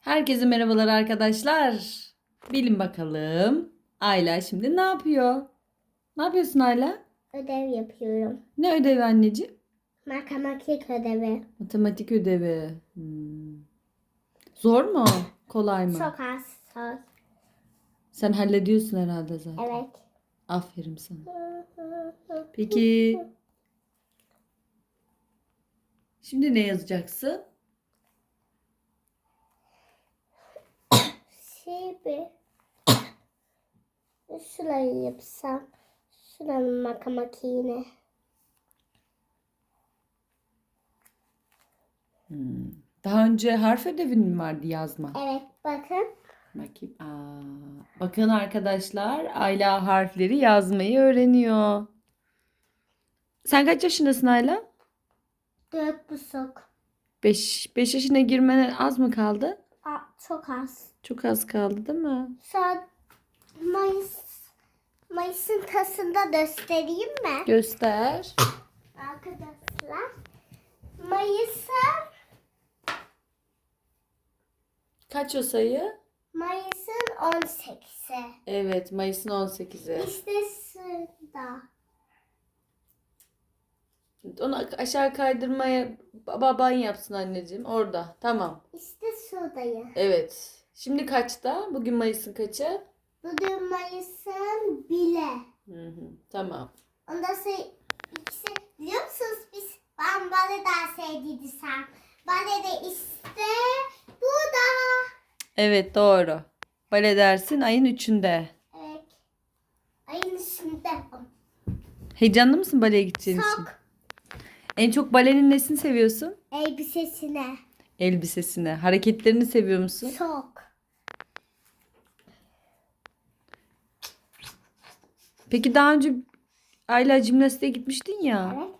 Herkese merhabalar arkadaşlar. Bilin bakalım. Ayla şimdi ne yapıyor? Ne yapıyorsun Ayla? Ödev yapıyorum. Ne ödevi anneciğim? Matematik ödevi. Matematik ödevi. Hmm. Zor mu? Kolay mı? Çok az söz. Sen hallediyorsun herhalde zaten. Evet. Aferin sana. Peki. Şimdi ne yazacaksın? Şey bir. Şurayı yapsam. Şuranın matematiğini. Hmm. Daha önce harf ödevin mi vardı yazma? Evet bakın. Bakayım. Aa, bakın arkadaşlar Ayla harfleri yazmayı öğreniyor. Sen kaç yaşındasın Ayla? Dört buçuk. 5 5 yaşına girmene az mı kaldı? Çok az. Çok az kaldı değil mi? An Mayıs Mayıs'ın kasında göstereyim mi? Göster. Arkadaşlar. Mayıs'ın Kaç o sayı? Mayıs'ın 18'i. Evet, Mayıs'ın 18'i. İşte şurada. Onu aşağı kaydırmaya baban yapsın anneciğim. Orada. Tamam. İşte şuradayım. Evet. Şimdi kaçta? Bugün Mayıs'ın kaçı? Bugün Mayıs'ın bile. Hı hı. Tamam. Ondan sonra ikisi biliyor musunuz biz ben bale derseydi sen. Bale de işte burada. Evet doğru. Bale dersin ayın 3'ünde. Evet. Ayın üstünde. Heyecanlı mısın baleye gideceğin için? Çok En çok balenin nesini seviyorsun? elbisesine. Elbisesini. Hareketlerini seviyor musun? Çok. Peki daha önce Ayla jimnastiğe gitmiştin ya. Evet.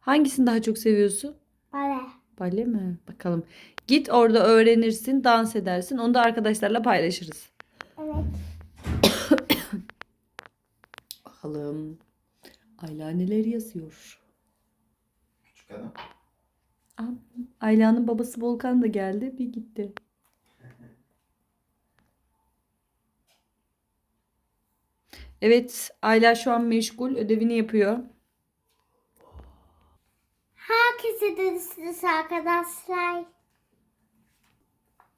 Hangisini daha çok seviyorsun? Bale. Bale mi? Bakalım. Git orada öğrenirsin, dans edersin. Onu da arkadaşlarla paylaşırız. Evet. Bakalım. Ayla neler yazıyor? Küçük hanım. Ayla'nın babası Volkan da geldi. Bir gitti. Evet, Ayla şu an meşgul. Ödevini yapıyor. Herkese görüşürüz arkadaşlar.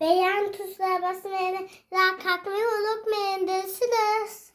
Beğen tuşuna basmayı, like atmayı unutmayın. Görüşürüz.